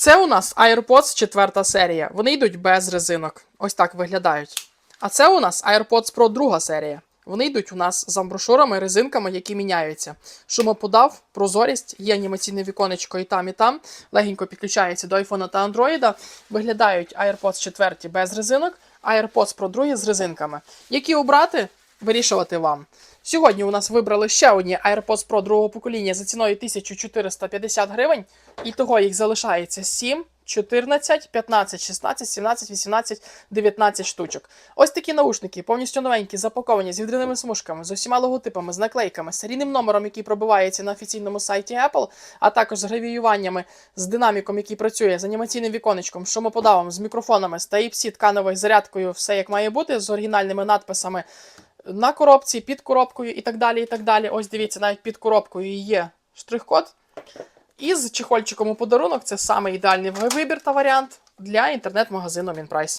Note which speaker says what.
Speaker 1: Це у нас AirPods 4 серія. Вони йдуть без резинок. Ось так виглядають. А це у нас AirPods Pro 2 серія. Вони йдуть у нас з амброшурами, резинками, які міняються. Шумоподав, прозорість, є анімаційне віконечко і там, і там. Легенько підключається до iPhone та Android. Виглядають AirPods 4 без резинок, AirPods Pro 2 з резинками. Які обрати, вирішувати вам. Сьогодні у нас вибрали ще одні AirPods Pro другого покоління за ціною 1450 гривень. І того їх залишається 7, 14, 15, 16, 17, 18, 19 штучок. Ось такі наушники, повністю новенькі, запаковані з відриними смужками, з усіма логотипами, з наклейками, серійним номером, який пробивається на офіційному сайті Apple, а також з гравіюваннями, з динаміком, який працює, з анімаційним віконечком, шумоподавом, з мікрофонами, з Type-C ткановою зарядкою, все як має бути, з оригінальними надписами на коробці, під коробкою і так далі. і так далі. Ось дивіться, навіть під коробкою є штрих-код. І з чехольчиком у подарунок це саме ідеальний вибір та варіант для інтернет-магазину Мінпрайс.